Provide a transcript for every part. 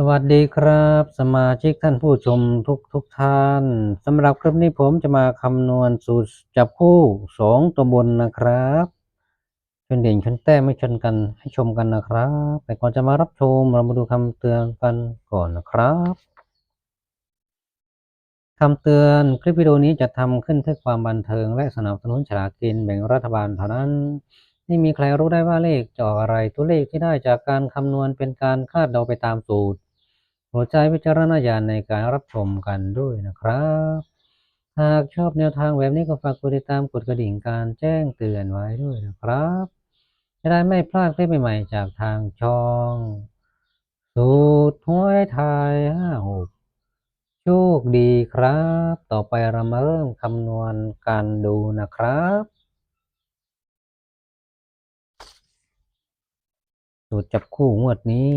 สวัสดีครับ สมาชิกท่านผู้ชมทุกทุกท่านสำหรับคลิปนี้ผมจะมาคำนวณสูตรจับคู่สองตัวบนนะครับชนเด่นชนแต้มไม่ชนกันให้ชมกันนะครับ แต่ก่อนจะมารับชมเรามาดูคำเตือนกันก่อนนะครับคำเตือนคลิปวิดีโอนี้จะทำขึ้นเพื่อความบันเทิงและสนับสนุนฉลากกินแบ่งรัฐบาลเท่านั้นไม่มีใครรู้ได้ว่าเลขจะออกอะไรตัวเลขที่ได้จากการคำนวณเป็นการคาดเดาไปตามสูตร โปรดใช้วิจารณญาณในการรับชมกันด้วยนะครับ หากชอบแนวทางแบบนี้ก็ฝากกดติดตามกดกระดิ่งการแจ้งเตือนไว้ด้วยนะครับ จะได้ไม่พลาดคลิปใหม่ๆจากทางช่อง สูตรหวยไทยห้าหกโชคดีครับ ต่อไปเรามาเริ่มคำนวณการดูนะครับสูตรจับคู่งวดนี้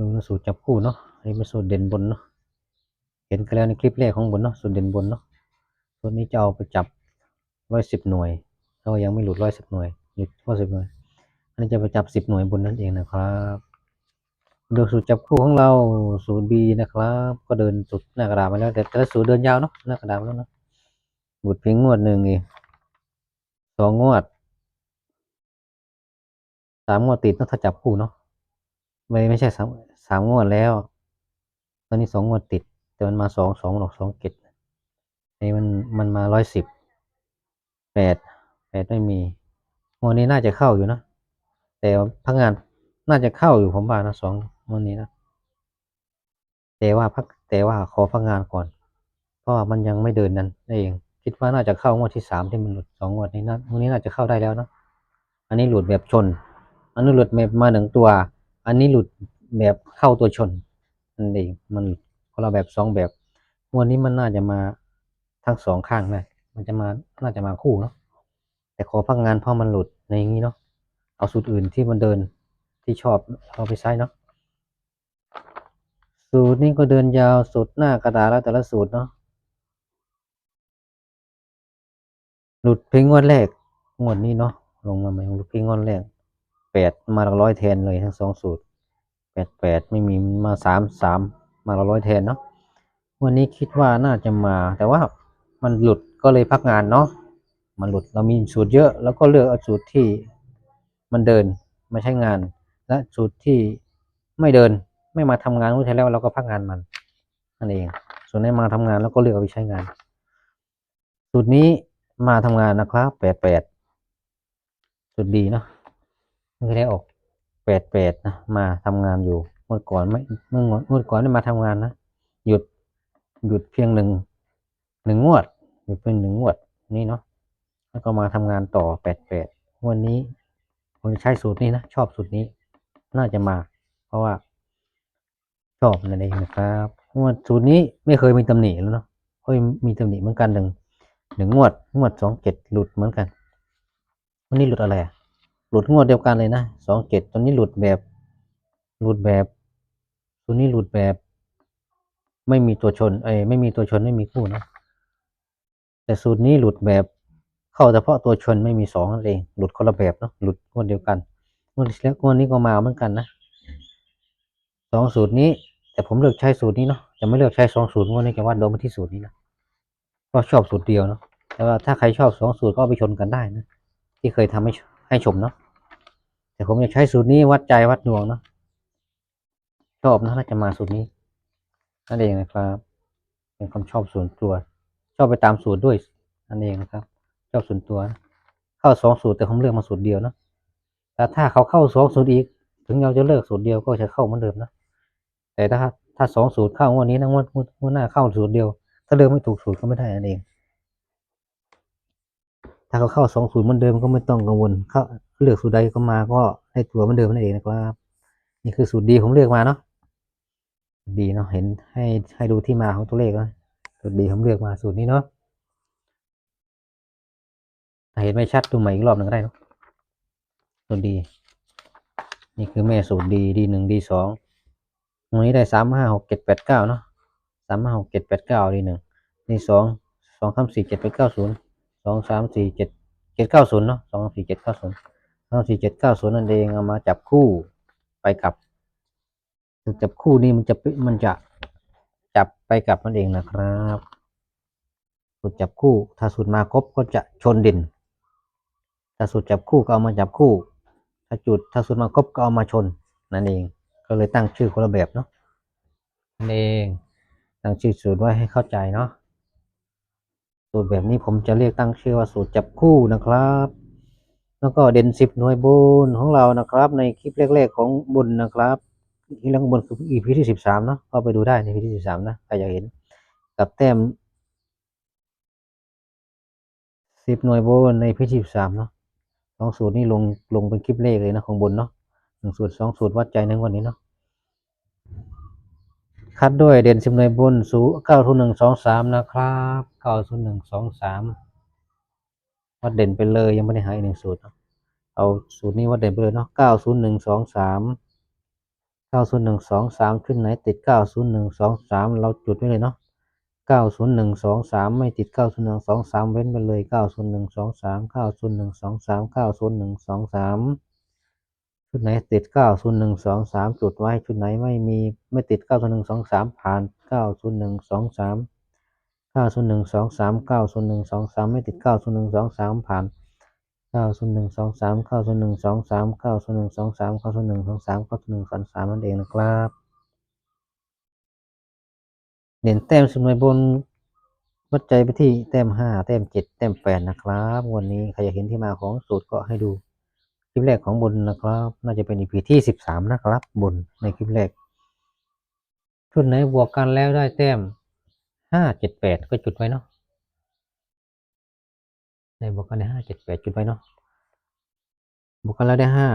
ดูสูตรจับคู่เนาะอันนี้เป็นสูตรเด่นบนเนาะเห็นกันแล้วในคลิปแรกของบนเนาะสูตรเด่นบนเนาะสูตรนี้จะเอาไปจับร้อยสิบหน่วยเรายังไม่หลุดร้อยสิบหน่วยหยุดร้อยสิบหน่วยอันนี้จะไปจับสิบหน่วยบนนั่นเองนะครับดูสูตรจับคู่ของเราสูตร B นะครับ ก็เดินสุดหน้ากระดาษมาแล้ว แต่แต่ละสูตรเดินยาวเนาะหน้ากระดาษมาแล้วเนาะหลุดเพียงงวดหนึ่งเองสองงวดสามงวดติดเนาะถ้าจับคู่เนาะไม่ไม่ใช่สาม สามงวดแล้ว ตอนนี้สองงวดติด แต่มันมาสองสองหรอกสองเกตนี่มันมันมาร้อยสิบแปดแปดไม่มีงวดนี้น่าจะเข้าอยู่นะ แต่พักงานน่าจะเข้าอยู่ผมว่านะสองงวดนี้นะแต่ว่าพักแต่ว่าขอพักงานก่อน เพราะว่ามันยังไม่เดินนั่นเอง คิดว่าน่าจะเข้างวดที่สามที่มันหลุดสองงวดนี้นะงวดนี้น่าจะเข้าได้แล้วนะอันนี้หลุดแบบชน อันนี้หลุดแบบมาหนึ่งตัว อันนี้หลุด แบบเข้าตัวชนนั่นเองมันคนละแบบสองแบบวดนี้มันน่าจะมาทั้งสองข้างเลยมันจะมาน่าจะมาคู่เนาะแต่ขอพักงานเพราะมันหลุดในอย่างนี้เนาะเอาสูตรอื่นที่มันเดินที่ชอบเอาไปใช้เนาะสูตรนี้ก็เดินยาวสุดหน้ากระดาษแล้วแต่ละสูตรเนาะหลุดเพลงงวดแรกงวดนี้เนาะลงมาใหม่หลุดเพลงงวดแรกแปดมาหลักร้อยแทนเลยทั้งสองสูตร แปดแปดไม่มีมาสามสามมาลักร้อยแทนเนาะวันนี้คิดว่าน่าจะมา แต่ว่ามันหลุดก็เลยพักงานเนาะมันหลุดเรามีสูตรเยอะแล้วก็เลือกเอาสูตรที่มันเดินมาใช้งาน และสูตรที่ไม่เดินไม่มาทำงานรู้ใช่แล้วเราก็พักงานมันนั่นเอง ส่วนไหนมาทำงานแล้วก็เลือกเอาไปใช้งาน สูตรนี้มาทำงานนะครับแปดแปดสูตรดีเนาะไม่ได้ออก ดแปดนะมาทำงานอยู่เมื่อก่อนไม่เมื่องวดก่อนไม่มาทำงานนะหยุดหยุดเพียงหนึ่งหนึ่งงวดหยุดเพียงหนึ่งงวดนี่เนาะแล้วก็มาทำงานต่อแปดแปดวันนี้ผมใช้สูตรนี้นะชอบสูตรนี้ น่าจะมา เพราะว่า ชอบนั่นเองนะครับงวดสูตรนี้ไม่เคยมีตำหนิแล้วเนาะเคยมีตำหนิเหมือนกันหนึ่งหนึ่งงวดงวดสองเจ็ดหลุดเหมือนกัน วันนี้หลุดอะไรอะ หลุดงวดเดียวกันเลยนะสองเจ็ดตอนนี้หลุดแบบ หลุดแบบ ตัวนี้หลุดแบบ ไม่มีตัวชนเอ้ยไม่มีตัวชนไม่มีคู่นะ แต่สูตรนี้หลุดแบบ เข้าเฉพาะตัวชนไม่มีสองนั่นเอง หลุดคนละแบบเนาะ หลุดงวดเดียวกันงวดที่แล้วงวดนี้ก็มาเหมือนกันนะสองสูตรนี้ แต่ผมเลือกใช้สูตรนี้เนาะ จะไม่เลือกใช้สองสูตรงวดนี้จะว่าโดนมาที่สูตรนี้นะเพราะชอบสูตรเดียวเนาะ แต่ว่าถ้าใครชอบสองสูตรก็ไปชนกันได้นะ ที่เคยทำให้ให้ชมเนาะ แต่ผมจะใช้สูตรนี้วัดใจวัดดวงเนาะชอบนะน่าจะมาสูตรนี้นั่นเองนะครับเป็นความชอบส่วนตัว ชอบไปตามสูตรด้วยนั่นเองนะครับ ชอบส่วนตัวนะเข้าสองสูตรแต่ผมเลือกมาสูตรเดียวนะแต่ถ้าเขาเข้าสองสูตรอีก ถึงเราจะเลิกสูตรเดียวก็จะเข้าเหมือนเดิมนะแต่ถ้าถ้าสองสูตรเข้างวดนี้นะวดงวดงวดหน้าเข้าสูตรเดียว ถ้าเลือกไม่ถูกสูตรก็ไม่ได้นั่นเอง ถ้าเขาเข้าสองสูตรเหมือนเดิมก็ไม่ต้องกังวลเข้าเลือกสูตรใดก็มาก็ให้ตัวเหมือนเดิมนั่นเองนะครับ นี่คือสูตรดีผมเลือกมาเนาะดีเนาะเห็นให้ให้ดูที่มาของตัวเลขนะสูตรดีผมเลือกมาสูตรนี้เนาะเห็นไม่ชัดดูใหม่อีกรอบหนึ่งก็ได้เนาะสูตรดี นี่คือแม่สูตรดีดีหนึ่งดีสองตรงนี้ได้สามห้าหกเจ็ดแปดเก้าเนาะสามห้าหกเจ็ดแปดเก้าดีหนึ่งดีสองสองสามสี่เจ็ดแปดเก้าศูนย์ สองสามสี่เจ็ดเจ็ดเก้าศูนย์เนาะสองสี่เจ็ดเก้าศูนย์สองสี่เจ็ดเก้าศูนย์นั่นเองเอามาจับคู่ไปกับสูตรจับคู่นี่มันจะป็นมันจะจับไปกับมันเองนะครับสูตรจับคู่ ถ้าสูตรมาครบก็จะชนเด่นถ้าสูตรจับคู่ก็เอามาจับคู่ ถ้าจุดถ้าสูตรมาครบก็เอามาชนนั่นเอง ก็เลยตั้งชื่อคนละแบบเนาะนั่นเองตั้งชื่อสูตรไว้ให้เข้าใจเนาะ สูตรแบบนี้ผมจะเรียกตั้งชื่อว่าสูตรจับคู่นะครับ แล้วก็เด่นสิบหน่วยบุญของเรานะครับ ในคลิปแรกๆของบุญนะครับที่แรกของบุญคือ EP ที่สิบสามเนาะก็ไปดูได้ใน EP ที่สิบสามนะใครอยากเห็น กับแต้มสิบหน่วยบุญใน EP ที่สิบสามเนาะสองสูตรนี่ลงลงเป็นคลิปเลขเลยนะของบุญเนาะหนึ่งสูตรสองสูตรวัดใจในวันนี้เนาะ คัดด้วยเด่นสิบหน่วยบนสูเก้าทุนหนึ่งสองสามนะครับเก้าทุนหนึ่งสองสามวัดเด่นไปเลยยังไม่ได้หาอีกหนึ่งสูตรเนาะเอาสูตรนี้วัดเด่นไปเลยเนาะเก้าศูนย์หนึ่งสองสามเก้าศูนย์หนึ่งสองสามขึ้นไหนติดเก้าศูนย์หนึ่งสองสามเราจุดไว้เลยเนาะเก้าศูนย์หนึ่งสองสามไม่ติดเก้าศูนย์หนึ่งสองสามเว้นไปเลยเก้าศูนย์หนึ่งสองสามเก้าศูนย์หนึ่งสองสามเก้าศูนย์หนึ่งสองสาม ชุดไหนติดเก้าศูนย์หนึ่งสองสามจุดไว้ ชุดไหนไม่มีไม่ติดเก้าศูนย์หนึ่งสองสามผ่านเก้าศูนย์หนึ่งสองสามเก้าศูนย์หนึ่งสองสามเก้าศูนย์หนึ่งสองสามไม่ติดเก้าศูนย์หนึ่งสองสามผ่านเก้าศูนย์หนึ่งสองสามเก้าศูนย์หนึ่งสองสามเก้าศูนย์หนึ่งสองสามเก้าศูนย์หนึ่งสองสามเก้าศูนย์หนึ่งสองสามนั่นเองนะครับเด่นแต้มสมวยบนวัดใจไปที่แต้มห้าแต้มเจ็ดแต้มแปดนะครับ วันนี้ใครอยากเห็นที่มาของสูตรก็ให้ดู คลิปแรกของบนนะครับ น่าจะเป็น EP ที่สิบสามนะครับบนในคลิปแรกชุดไหนบวกกันแล้วได้แต้มห้าเจ็ดแปดก็จุดไว้เนาะในบวกกันได้ห้าเจ็ดแปดจุดไว้เนาะบวกกันแล้วได้ห้า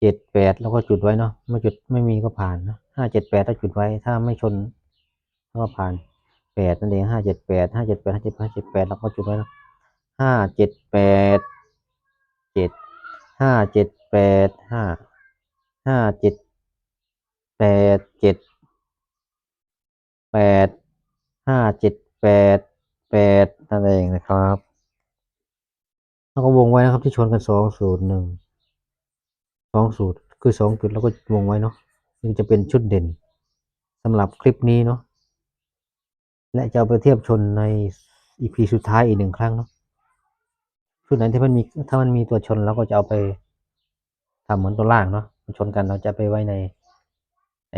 เจ็ดแปดแล้วก็จุดไว้เนาะไม่จุดไม่มีก็ผ่านนะห้าเจ็ดแปดถ้าจุดไว้ถ้าไม่ชนก็ผ่านแปดนั่นเองห้าเจ็ดแปดห้าเจ็ดแปดห้าเจ็ดห้าเจ็ดแปดแล้วก็จุดไว้เนาะห้าเจ็ดแปด เจ็ดห้าเจ็ดแปดห้าห้าเจ็ดแปดเจ็ดแปดห้าเจ็ดแปดแปดนั่นเองนะครับแล้วก็วงไว้นะครับที่ชนกันสองศูนย์หนึ่งสองสูตรคือสองจุดแล้วก็วงไว้เนาะนี่จะเป็นชุดเด่นสำหรับคลิปนี้เนาะและจะเอาไปเทียบชนในอีพีสุดท้ายอีกหนึ่งครั้งเนาะ ชุดไหนที่มันมีถ้ามันมีตัวชนเราก็จะเอาไปทำเหมือนตัวล่างเนาะมันชนกันเราจะไปไว้ในไอ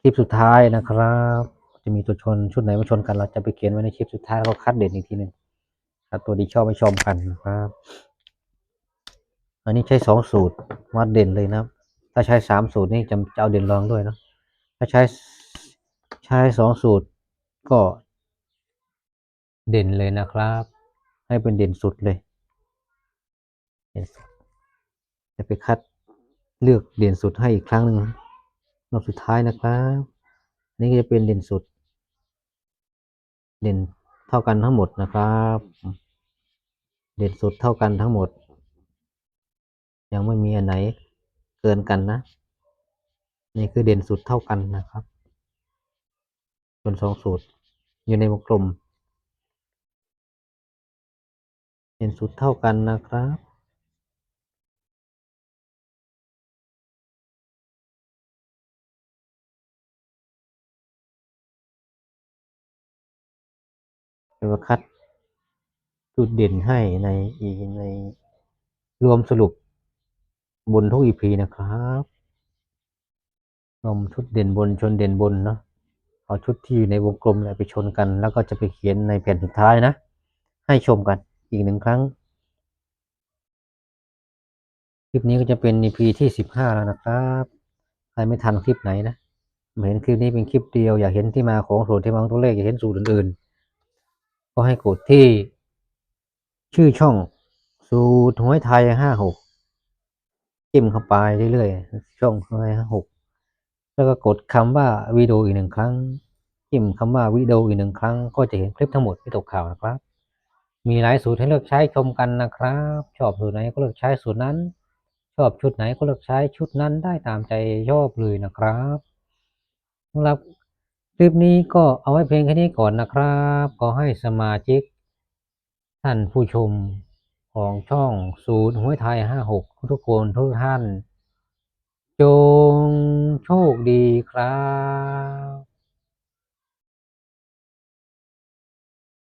คลิปสุดท้ายนะครับ จะมีตัวชนชุดไหนมาชนกันเราจะไปเขียนไว้ในคลิปสุดท้ายแล้วก็คัดเด่นอีกทีหนึ่งครับตัวดีชอบไม่ชอบกันนะครับ อันนี้ใช้สองสูตรวัดเด่นเลยนะครับ ถ้าใช้สามสูตรนี่จะจะเอาเด่นรองด้วยเนาะถ้าใช้ใช้สองสูตรก็เด่นเลยนะครับ ให้เป็นเด่นสุดเลย เด่นสุดจะไปคัดเลือกเด่นสุดให้อีกครั้งหนึ่งรอบสุดท้ายนะครับนี่จะเป็นเด่นสุด เด่นเท่ากันทั้งหมดนะครับ เด่นสุดเท่ากันทั้งหมด ยังไม่มีอันไหนเกินกันนะนี่คือเด่นสุดเท่ากันนะครับส่วนสองสูตรอยู่ในวงกลม เด่นสุดเท่ากันนะครับเป็นว่าคัดจุดเด่นให้ในอีในรวมสรุปบนทุกอีพีนะครับรวมชุดเด่นบนชนเด่นบนเนาะเอาชุดที่อยู่ในวงกลมเนี่ยไปชนกัน แล้วก็จะไปเขียนในแผ่นสุดท้ายนะ ให้ชมกัน อีกหนึ่งครั้ง คลิปนี้ก็จะเป็น EP ที่สิบห้าแล้วนะครับ ใครไม่ทันคลิปไหนนะมเห็นคลิปนี้เป็นคลิปเดียว อยากเห็นที่มาของสูตรที่มาของตัวเลขอยากเห็นสูตรอื่นๆ ก็ให้กดที่ชื่อช่องสูตรหวยไทยห้าหกจิ้มเข้าไปเรื่อยๆ ช่องหวยห้าหกแล้วก็กดคำว่าวิดีโออีกหนึ่งครั้งจิ้มคำว่าวิดีโออีกหนึ่งครั้ง ก็จะเห็นคลิปทั้งหมดที่ตกข่าวนะครับ มีหลายสูตรให้เลือกใช้ชมกันนะครับ ชอบสูตรไหนก็เลือกใช้สูตรนั้น ชอบชุดไหนก็เลือกใช้ชุดนั้นได้ตามใจชอบเลยนะครับสำหรับคลิปนี้ก็เอาไว้เพียงแค่นี้ก่อนนะครับขอให้สมาชิก ท่านผู้ชมของช่องศูนย์หวยไทยห้าหกทุกคนทุกท่าน จงโชคดีครับ